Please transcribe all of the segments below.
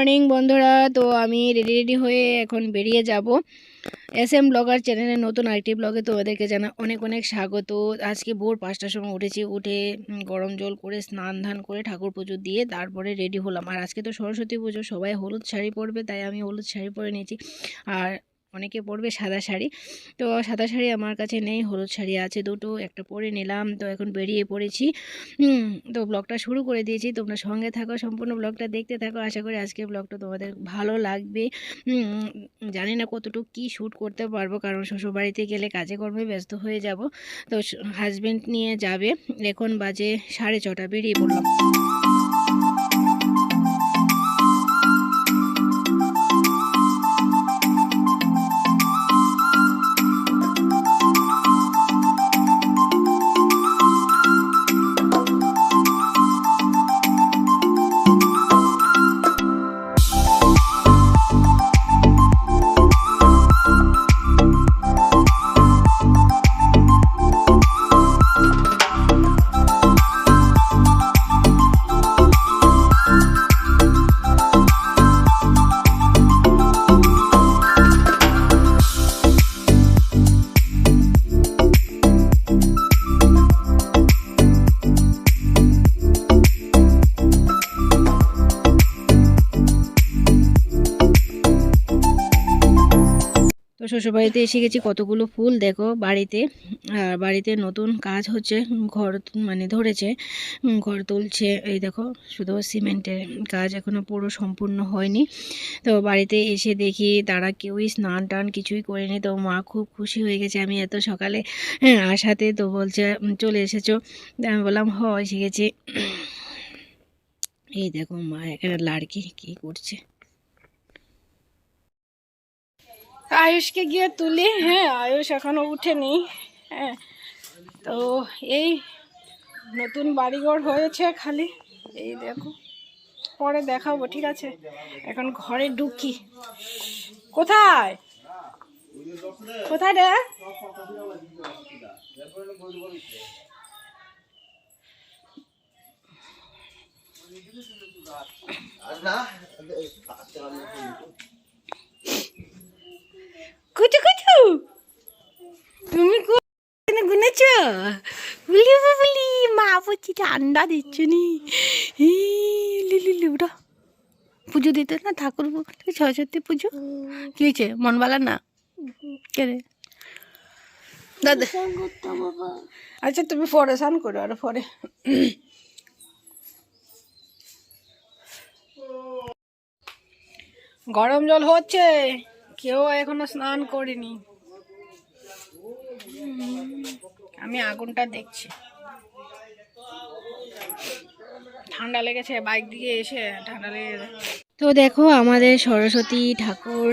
Morning বন্ধুরা, তো আমি রেডি রেডি হয়ে এখন বেরিয়ে যাব। এস এম ব্লগার চ্যানেলের নতুন আরেকটি ব্লগে তো ওদেরকে জানা অনেক অনেক স্বাগত। আজকে ভোর পাঁচটার সময় উঠেছি, উঠে গরম জল করে, স্নান ধান করে, ঠাকুর পুজো দিয়ে তারপরে রেডি হলাম। আর আজকে তো সরস্বতী পুজো, সবাই হলুদ শাড়ি পরবে, তাই আমি হলুদ শাড়ি পরে নিয়েছি। আর অনেকে পরবে সাদা শাড়ি। তো সাদা শাড়ি আমার কাছে নেই, হলুদ শাড়ি আছে দুটো, একটা পরে নিলাম। তো এখন বেরিয়ে পড়েছি। তো ব্লগটা শুরু করে দিয়েছি। তোমরা সঙ্গে থাকো, সম্পূর্ণ ব্লগটা দেখতে থাকো। আশা করি আজকে ব্লগটা তোমাদের ভালো লাগবে। জানি না কতটুকু কী শ্যুট করতে পারব, কারণ শ্বশুরবাড়িতে গেলে কাজে কর্মে ব্যস্ত হয়ে যাব। তো হাজব্যান্ড নিয়ে যাবে। এখন বাজে সাড়ে ছটা, বেরিয়ে পড়লাম। শ্বশুরবাড়িতে এসে গেছি কতগুলো ফুল, দেখো বাড়িতে। আর বাড়িতে নতুন কাজ হচ্ছে, ঘর মানে ধরেছে ঘর তুলছে। এই দেখো, শুধু সিমেন্টের কাজ এখনও পুরো সম্পূর্ণ হয়নি। তো বাড়িতে এসে দেখি তারা কেউই স্নান টান কিছুই করেনি। তো মা খুব খুশি হয়ে গেছে, আমি এত সকালে হ্যাঁ আসাতে তো বলছে চলে এসেছ। আমি বললাম, হ, এসে গেছি। এই দেখো মা, এখানে লাড়কি, কি করছে? আয়ুষকে গিয়ে তুলি হ্যাঁ আয়ুষ এখনও উঠেনি হ্যাঁ। তো এই নতুন বাড়িঘর হয়েছে খালি, এই দেখো। পরে দেখাবো, ঠিক আছে। এখন ঘরে ঢুকি। কোথায়? কোথায় রে? কুচু কুচু। তুমি গুনেছ? বলি বলি মা বলছি ঠান্ডা দিচ্ছে নি পুজো দিতে না ঠাকুর সরস্বতী পুজো? কি হয়েছে? মন বালা না? কে রে? দাদা। আচ্ছা তুমি পরে স্নান করো, আর পরে। গরম জল হচ্ছে। কেউ এখনও স্নান করিনি। আমি আগুনটা দেখছি। ঠান্ডা লেগেছে, বাইক দিয়ে এসে ঠান্ডা লেগে তো দেখো, আমাদের সরস্বতী ঠাকুর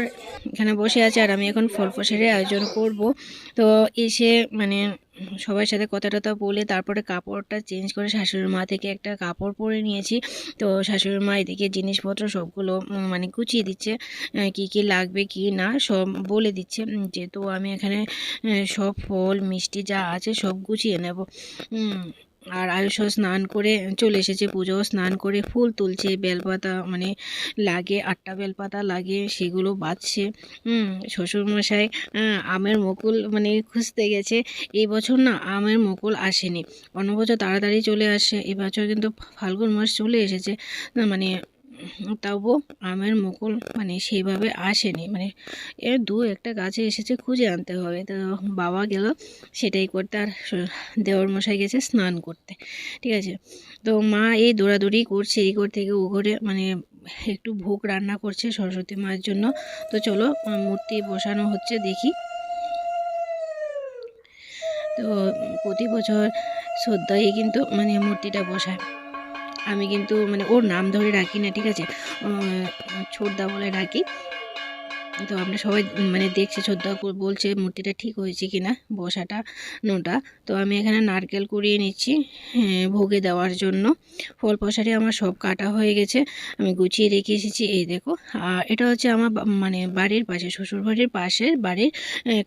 এখানে বসে আছে আর আমি এখন ফল আয়োজন করব। তো এসে মানে সবার সাথে কথা টথা বলে তারপরে কাপড়টা চেঞ্জ করে শাশুড়ির মা থেকে একটা কাপড় পরে নিয়েছি। তো শাশুড়ির মা এদিকে জিনিসপত্র সবগুলো মানে গুছিয়ে দিচ্ছে কি কি লাগবে কি না সব বলে দিচ্ছে। যেহেতু আমি এখানে সব ফল, মিষ্টি যা আছে সব গুছিয়ে নেব। আর আয়ুষ স্নান করে চলে এসেছে পুজো। স্নান করে ফুল তুলছে, বেলপাতা মানে লাগে, আটটা বেলপাতা লাগে, সেগুলো বাঁচছে শ্বশুরমশাই আমের মকুল মানে খুঁজতে গেছে। এই বছর না আমের মুকুল আসেনি। অন্য বছর তাড়াতাড়ি চলে আসে। এবছর কিন্তু ফাল্গুন মাস চলে এসেছে। মানে তবু আমের মুকুল মানে সেইভাবে আসেনি। মানে এ দু একটা গাছে এসেছে খুঁজে আনতে হবে। তো বাবা গেল সেটাই করতে আর দেওর মশাই গেছে স্নান করতে। ঠিক আছে? তো মা এই দৌড়াদৌড়ি করছে, এই ঘর থেকে ও ঘরে মানে একটু ভোগ রান্না করছে সরস্বতী মায়ের জন্য। তো চলো মূর্তি বসানো হচ্ছে দেখি। তো প্রতি বছর শ্রদ্ধাই কিন্তু মানে মূর্তিটা বসায়। আমি কিন্তু মানে ওর নাম ধরে রাখি না ঠিক আছে? ছোটদা বলে ডাকি তো আমরা সবাই মানে দেখছি শ্রদ্ধা বলছে মূর্তিটা ঠিক হয়েছে কিনা বসাটা নোটা। তো আমি এখানে নারকেল কুড়িয়ে নিচ্ছি হ্যাঁ, ভোগে দেওয়ার জন্য। ফল প্রসারি আমার সব কাটা হয়ে গেছে আমি গুছিয়ে রেখে এসেছি এই দেখো। আর এটা হচ্ছে আমার মানে বাড়ির পাশে শ্বশুর বাড়ির পাশে বাড়ির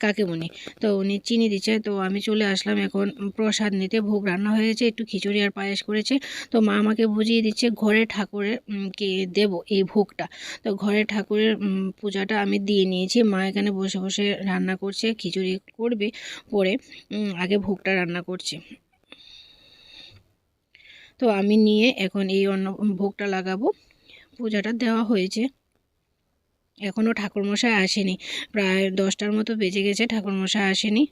কাকিমণি। তো উনি চিনি দিচ্ছে তো আমি চলে আসলাম এখন প্রসাদ নিতে। ভোগ রান্না হয়ে গেছে একটু খিচুড়ি আর পায়েস করেছে। তো মা আমাকে বুঝিয়ে দিচ্ছে ঘরে ঠাকুরের কে দেব এই ভোগটা। তো ঘরে ঠাকুরের পূজাটা আমি দিয়ে নিয়েছি। মা এখানে বসে বসে রান্না করছে, খিচুড়ি করবে, পরে আগে ভোগটা রান্না করছে। তো আমি নিয়ে এখন এই অন্ন, ভোগটা লাগাবো। পূজাটা দেওয়া হয়েছে। এখনও ঠাকুরমশাই আসেনি। প্রায় দশটার মতো বেজে গেছে, ঠাকুরমশাই আসেনি।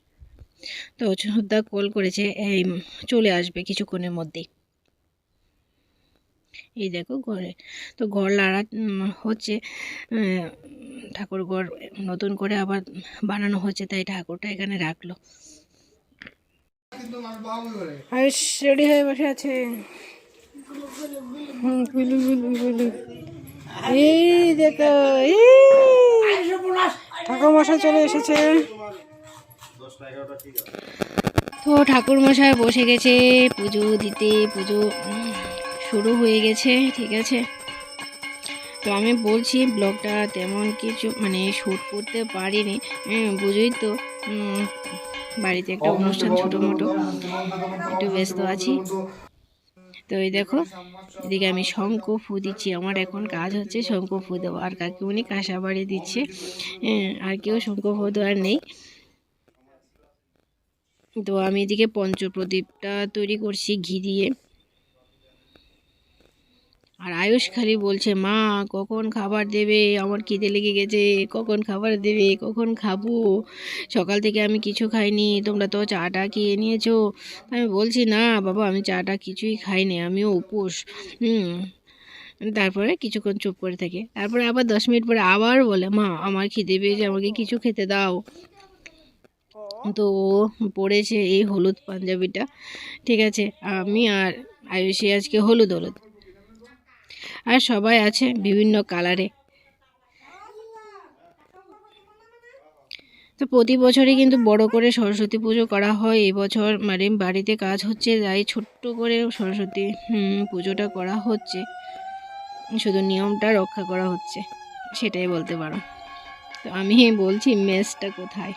তো সুদ্ধা কল করেছে, এই, চলে আসবে কিছুক্ষণের মধ্যেই। এই দেখো ঘরে। তো ঘর লাড়া হচ্ছে ঠাকুর ঘর নতুন করে আবার বানানো হচ্ছে তাই ঠাকুরটা এখানে রাখল। আয়ুষ রেডি হয়ে বসে আছে। এই দেখো এই। ঠাকুর মশাই চলে এসেছে। তো ঠাকুর মশাই বসে গেছে পুজো দিতে পুজো শুরু হয়ে গেছে ঠিক আছে? তো আমি বলছি ব্লগটা তেমন কিছু মানে শ্যুট করতে পারিনি হ্যাঁ, বুঝোই তো? বাড়িতে একটা অনুষ্ঠান ছোটো মোটো একটু ব্যস্ত আছি। তো এই দেখো এদিকে আমি শঙ্খ ফু দিচ্ছি। আমার এখন কাজ হচ্ছে শঙ্কু ফু দেবো আর কাকিমণি কাঁসা বাড়ি দিচ্ছে। হ্যাঁ, আর কেউ শঙ্খ ফু দেওয়ার নেই। তো আমি এদিকে পঞ্চপ্রদীপটা তৈরি করছি ঘি দিয়ে। আর আয়ুষ খালি বলছে, মা, কখন খাবার দেবে? আমার খিদে লেগে গেছে। কখন খাবার দেবে? কখন খাব? সকাল থেকে আমি কিছু খাইনি। তোমরা তো চাটা খেয়ে নিয়েছো। আমি বলছি, না, বাবা, আমি চাটা কিছুই খাইনি। আমিও উপোস। হুম। তারপরে কিছুক্ষণ চুপ করে থাকে। তারপরে আবার দশ মিনিট পরে আবার বলে, মা, আমার খিদে পেয়েছে, আমাকে কিছু খেতে দাও। তো ও পরেছে এই হলুদ পাঞ্জাবিটা। ঠিক আছে, আমি আর আয়ুষী আজকে হলুদ হলুদ। আর সবাই আছে বিভিন্ন কালারে। তো প্রতি বছরই কিন্তু বড় করে সরস্বতী পুজো করা হয়। এবছর মানে বাড়িতে কাজ হচ্ছে, তাই ছোট্ট করে সরস্বতী পুজোটা করা হচ্ছে। শুধু নিয়মটা রক্ষা করা হচ্ছে, সেটাই বলতে পারো। তো আমি বলছি, মেসটা কোথায়?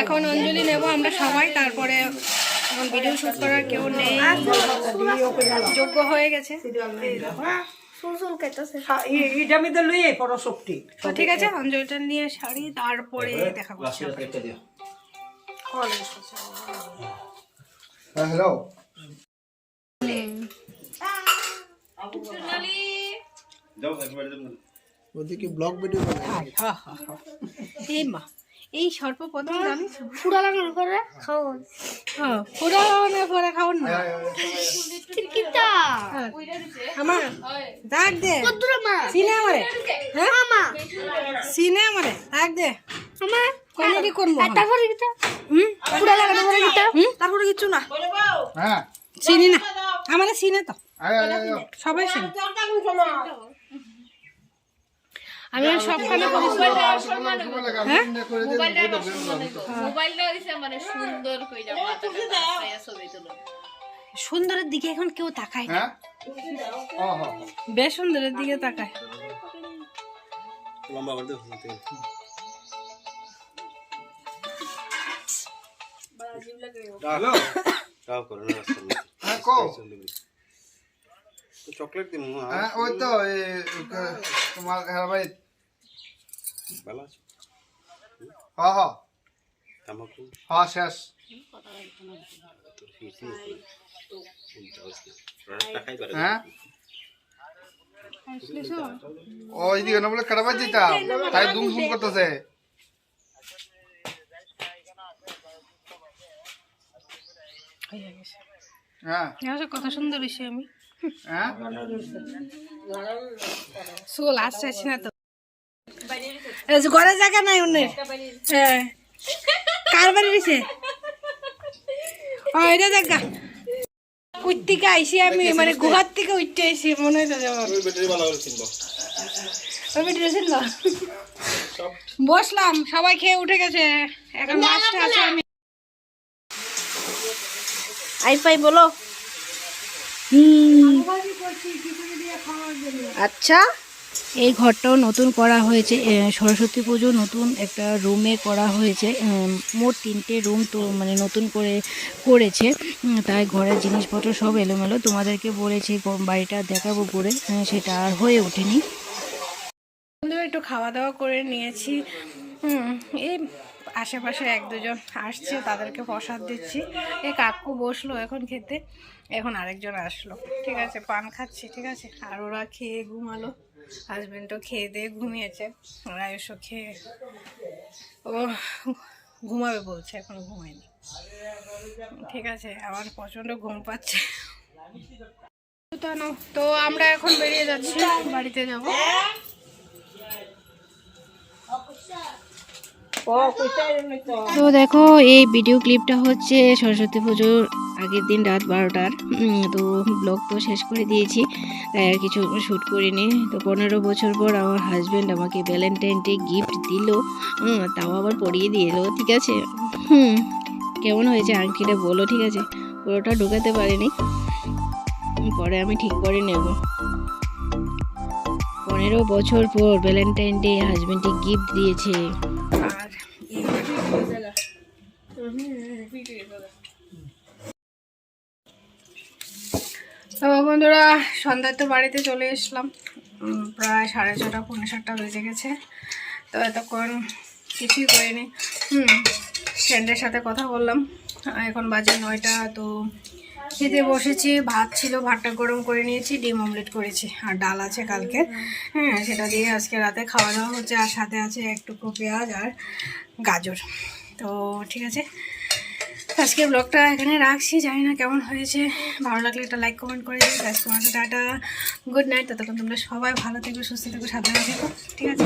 এখন অঞ্জলি নেব আমরা সবাই তারপরে এখন ভিডিও শুট করার কেউ নেই। যোগ্য হয়ে গেছে। তো লইয়ে পরশক্তি তো ঠিক আছে অঞ্জলিটা নিয়ে সারি তারপরে দেখা করছি হ্যাঁ ওদিকে ব্লগ ভিডিও বানাই এই মা এই সর্প প্রথম জানিস ফুড়ালানোর করে খাওয়া হ্যাঁ পুরা না পুরা খাওন না কিটা হ্যাঁ। আমার ডাক দে কদ্দুরা মা সিনে আমারে হ্যাঁ মামা সিনে আমারে ডাক দে আমার কমেডি করব তারপরে কিটা হুম ফুড়া লাগানোর পরে কিটা হুম? তারপরে কিছু না হ্যাঁ চিনি না আমারে চিনে তো সবাই চিনি আমি আর সবখানে হ্যাঁ? মোবাইলটা হইছে মানে সুন্দর কইরা মাথাটা নাচাইয়া ছবি তুলো। সুন্দরের দিকে এখন কেউ তাকায় না। হ্যাঁ? বেশ সুন্দরের দিকে তাকায়। হ্যাঁ কো তো চকলেট দিন হ্যাঁ। ওই তো তোমার হ্যাঁ ভাই ভালো আছে। তামাকু। শেষ। হ্যাঁ? ও এদিকে না বলে খারাপ দিতাম তাই দুম দুম করতেছে। হ্যাঁ। কত সুন্দর হয়েছে আমি। হ্যাঁ? চুল আসছে না তো। ঘরের জায়গা নাই অন্যের। হ্যাঁ। কার বাড়ি দিছে ও এটা জায়গা। উঠ থেকে আইসি আমি মানে গুহার থেকে উঠতে আইসি মনে হইতো যেমন ওই বসলাম সবাই খেয়ে উঠে গেছে। এখন লাস্টে আছে আমি। আই পাই বলো। আচ্ছা। এই ঘরটাও নতুন করা হয়েছে সরস্বতী পুজো নতুন একটা রুমে করা হয়েছে মোট তিনটে রুম তো মানে নতুন করে করেছে তাই ঘরের জিনিসপত্র সব এলোমেলো। তোমাদেরকে বলেছি বাড়িটা দেখাবো করে সেটা আর হয়ে ওঠেনি। একটু খাওয়া দাওয়া করে নিয়েছি। এই আশেপাশে এক দুজন আসছে, তাদেরকে প্রসাদ দিচ্ছি। এই কাকু বসল এখন খেতে, এখন আরেকজন আসলো। ঠিক আছে, পান খাচ্ছি, ঠিক আছে? আর ওরা খেয়ে ঘুমালো। হাজবেন্ডও খেয়ে দিয়ে ঘুমিয়েছে আর আয়ুষও খেয়ে, ও ঘুমাবে বলছে, এখন ঘুমায়নি। ঠিক আছে আমার প্রচণ্ড ঘুম পাচ্ছে। তো আমরা এখন বেরিয়ে যাচ্ছি, বাড়িতে যাব। তো দেখো, এই ভিডিও ক্লিপটা হচ্ছে সরস্বতী পুজোর আগের দিন রাত বারোটার। তো ব্লগ তো শেষ করে দিয়েছি। তাই আর কিছু শ্যুট করিনি। তো পনেরো বছর পর আমার হাজব্যান্ড আমাকে ভ্যালেন্টাইন ডে গিফট দিল। তাও আবার পরিয়ে দিয়ে এলো, ঠিক আছে? হুম, কেমন হয়েছে আংটিটা বলো, ঠিক আছে? পুরোটা ঢুকাতে পারিনি। পরে আমি ঠিক করে নেব। পনেরো বছর পর ভ্যালেন্টাইন ডে হাজব্যান্ডে গিফট দিয়েছে। আর তো বন্ধুরা, সন্ধ্যায় তো বাড়িতে চলে এসলাম। প্রায় সাড়ে ছটা পৌনে সাতটা বেজে গেছে। তো এতক্ষণ কিছুই করিনি। হুম ফ্রেন্ডের সাথে কথা বললাম। এখন বাজে নয়টা, তো খেতে বসেছি। ভাত ছিল, ভাতটা গরম করে নিয়েছি, ডিম অমলেট করেছি। আর ডাল আছে কালকে। হ্যাঁ সেটা দিয়ে আজকে রাতে খাওয়া দাওয়া হচ্ছে। আর সাথে আছে একটুকু পেঁয়াজ আর গাজর। তো ঠিক আছে আজকে ব্লগটা এখানে রাখছি। জানি না কেমন হয়েছে। ভালো লাগলে একটা লাইক কমেন্ট করে দিই আজকে তোমাকে টাটা। গুড নাইট ততক্ষণ তোমরা সবাই ভালো থেকো, সুস্থ থেকো, সাবধানে থেকো। ঠিক আছে?